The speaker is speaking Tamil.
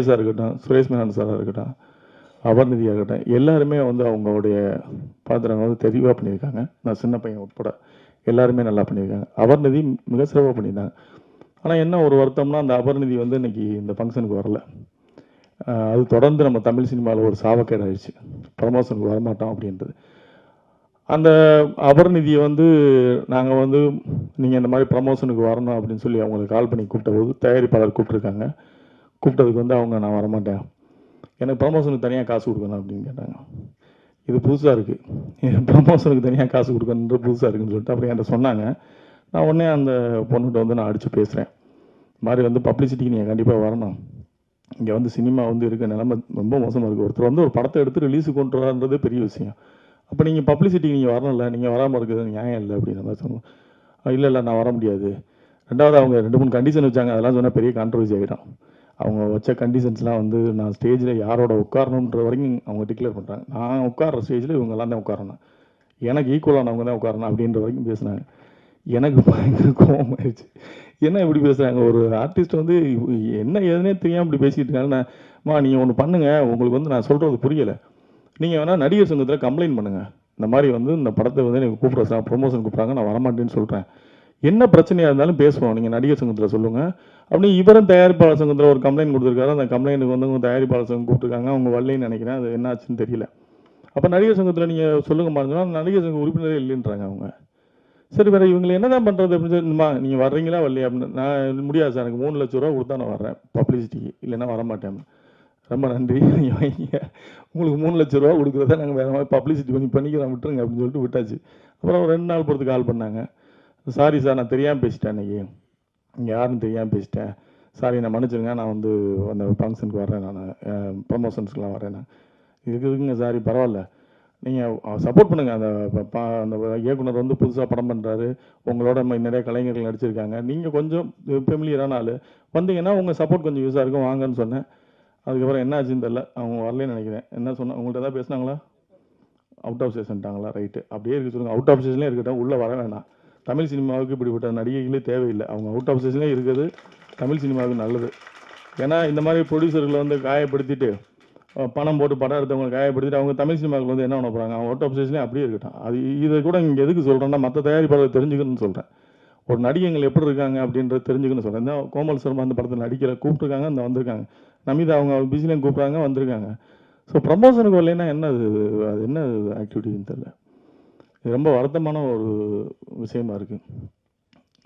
சார் இருக்கட்டும் சுரேஷ் மேனன் சாராக இருக்கட்டும் அபர்நிதியாக இருக்கட்டும் எல்லாருமே வந்து அவங்களுடைய பாத்திரங்கள் வந்து தெளிவாக பண்ணியிருக்காங்க. நான் சின்ன பையன் உட்பட எல்லாருமே நல்லா பண்ணியிருக்காங்க. அபர்நிதி மிக சிறப்பாக பண்ணியிருந்தாங்க. ஆனால் என்ன ஒரு வருத்தம்னா அந்த அபர்நிதி வந்து இன்னைக்கு இந்த ஃபங்க்ஷனுக்கு வரல. அது தொடர்ந்து நம்ம தமிழ் சினிமாவில் ஒரு சாவக்கேடு ஆயிடுச்சு ப்ரமோஷனுக்கு வரமாட்டோம் அப்படின்றது. அந்த அபர்நிதியை வந்து நாங்கள் வந்து நீங்கள் இந்த மாதிரி ப்ரமோஷனுக்கு வரணும் அப்படின்னு சொல்லி அவங்களுக்கு கால் பண்ணி கூப்பிட்ட போது தயாரிப்பாளர் கூப்பிட்ருக்காங்க கூப்பிட்டதுக்கு வந்து அவங்க நான் வரமாட்டேன். எனக்கு ப்ரமோஷனுக்கு தனியாக காசு கொடுக்கணும் அப்படின்னு கேட்டாங்க. இது புதுசாக இருக்குது ப்ரமோஷனுக்கு தனியாக காசு கொடுக்கணுன்ற புதுசாக இருக்குன்னு சொல்லிட்டு அப்புறம் என்கிட்ட சொன்னாங்க. நான் உடனே அந்த பொண்ணுகிட்ட வந்து நான் அடித்து பேசுகிறேன் இந்த மாதிரி வந்து பப்ளிசிட்டிக்கு நீங்கள் கண்டிப்பாக வரணும். இங்கே வந்து சினிமா வந்து இருக்க நிலைமை ரொம்ப மோசமாக இருக்குது ஒருத்தர் வந்து ஒரு படத்தை எடுத்து ரிலீஸுக்கு கொண்டு வரான்றது பெரிய விஷயம். அப்போ நீங்கள் பப்ளிசிட்டிக்கு நீங்கள் வரணும்ல நீங்கள் வராமல் இருக்கிறது நியாயம் இல்லை அப்படின்ற மாதிரி சொன்னோம் இல்லை இல்லை நான் வர முடியாது. ரெண்டாவது அவங்க ரெண்டு மூணு கண்டிஷன் வச்சாங்க. அதெல்லாம் சொன்னால் பெரிய கான்ட்ரவர்சி ஆகிடும் அவங்க வச்ச கண்டிஷன்ஸ்லாம் வந்து நான் ஸ்டேஜில் யாரோட உட்காரணுன்ற வரைக்கும் அவங்க டிக்ளேர் பண்ணுறாங்க நான் உட்கார்ற ஸ்டேஜில் இவங்க எல்லாம் தான் உட்காரணும். எனக்கு ஈக்குவலானவங்க தான் உட்காரணும் அப்படின்ற வரைக்கும் பேசுனாங்க. எனக்கு பயங்கர கோபம் ஆயிடுச்சு. என்ன இப்படி பேசுகிறாங்க ஒரு ஆர்டிஸ்ட் வந்து என்ன ஏதுனே தெரியாமல் இப்படி பேசிட்டு இருக்காங்க மா நீங்கள் ஒன்று பண்ணுங்கள் உங்களுக்கு வந்து நான் சொல்கிறது புரியலை. நீங்கள் வேணால் நடிகர் சங்கத்தில் கம்ப்ளைண்ட் பண்ணுங்கள் இந்த மாதிரி வந்து இந்த படத்தை வந்து எனக்கு கூப்பிட்ற சார் ப்ரொமோஷன் கூப்பிட்றாங்க. நான் வரமாட்டேன்னு சொல்கிறேன் என்ன பிரச்சனையாக இருந்தாலும் பேசுவோம். நீங்கள் நடிகர் சங்கத்தில் சொல்லுங்கள் அப்படி இவரும் தயாரிப்பாளர் சங்கத்தில் ஒரு கம்ப்ளைண்ட் கொடுத்துருக்காரு. அந்த கம்ப்ளைண்ட்டுக்கு வந்து உங்கள் தயாரிப்பாளர் சங்கம் கூப்பிட்டுருக்காங்க. அவங்க வரலன்னு நினைக்கிறேன். அது என்ன ஆச்சுன்னு தெரியல. அப்போ நடிகர் சங்கத்தில் நீங்கள் சொல்லுங்க மாட்டோம்னா நடிகர் சங்க உறுப்பினரே இல்லைன்றாங்க அவங்க. சரி வேறு இவங்களை என்னதான் பண்ணுறது அப்படின்னு சொல்லிமா நீங்கள் வர்றீங்களா வரலையா? அப்படின்னு நான் முடியாது சார். எனக்கு மூணு லட்ச ரூபா கொடுத்தா நான் வர்றேன். பப்ளிசிட்டிக்கு இல்லைன்னா வரமாட்டேன். ரொம்ப நன்றி. நீங்க உங்களுக்கு மூணு லட்ச ரூபா கொடுக்குறத நாங்கள் வேறு மாதிரி பப்ளிசிட்டி பண்ணி பண்ணிக்கிறோம். விட்டுருங்க அப்படின்னு சொல்லிட்டு விட்டாச்சு. அப்புறம் ரெண்டு நாள் பொறுத்து கால் பண்ணாங்க. சாரி சார் நான் தெரியாமல் பேசிட்டேன் அன்னைக்கு. இங்கே யாருன்னு தெரியாமல் பேசிட்டேன். சாரி நான் மன்னிச்சிருங்க நான் வந்து அந்த ஃபங்க்ஷனுக்கு வர்றேன் நான். ப்ரமோஷன்ஸ்க்குலாம் வரேன் நான். இதுக்கு இருக்குங்க சாரி பரவாயில்ல. நீங்கள் சப்போர்ட் பண்ணுங்கள் அந்த ப- ப- அந்த இயக்குனர் வந்து புதுசாக படம் பண்ணுறாரு உங்களோட நிறைய கலைஞர்கள் நடிச்சிருக்காங்க. நீங்கள் கொஞ்சம் ஃபெமிலியரான ஆள். வந்தீங்கன்னா உங்கள் சப்போர்ட் கொஞ்சம் யூஸாக இருக்கும். வாங்கன்னு சொன்னேன். அதுக்கப்புறம் என்ன ஆச்சுன்னு தெரில அவங்க வரலன்னு நினைக்கிறேன். என்ன சொன்னால் உங்கள்கிட்ட ஏதாவது பேசுனாங்களா? அவுட் ஆஃப் ஸ்டேஷன்ட்டாங்களா ரைட்டு அப்படியே இருக்க சொல்லுங்கள் அவுட் ஆஃப் ஸ்டேஷன்லேயே இருக்கட்டும். உள்ளே வர வேணாம். தமிழ் சினிமாவுக்கு இப்படிப்பட்ட நடிகைகளே தேவையில்லை. அவங்க அவுட் ஆஃப் ஸ்டேஷன்லேயே இருக்கிறது தமிழ் சினிமாவுக்கு நல்லது. ஏன்னா இந்த மாதிரி ப்ரொடியூசர்களை வந்து காயப்படுத்திட்டு பணம் போட்டு படம் எடுத்தவங்க காயப்படுத்திட்டு அவங்க தமிழ் சினிமாவுக்கு வந்து என்ன பண்ண போகிறாங்க அவங்க அவுட் ஆஃப் ஸ்டேஷன்லேயே அப்படியே இருக்கட்டும். அது இதை கூட இங்கே எதுக்கு சொல்கிறேன்னா மற்ற தயாரிப்பாளர் தெரிஞ்சுக்கணும்னு சொல்கிறேன் ஒரு நடிகைகள் எப்படி இருக்காங்க அப்படின்றத தெரிஞ்சுக்கணும்னு சொல்கிறேன் இந்த கோமல் சர்மா அந்த படத்தில் நடிக்கிற கூப்பிட்டுருக்காங்க அந்த வந்திருக்காங்க. நமிதா அவங்க பிஸிலையும் கூப்பிட்றாங்க வந்திருக்காங்க. ஸோ ப்ரமோஷனுக்கு வரலைன்னா என்ன அது அது என்ன ஆக்டிவிட்டின்னு தெரியல. ரொம்ப வருத்தமான ஒரு விஷயமா இருக்குது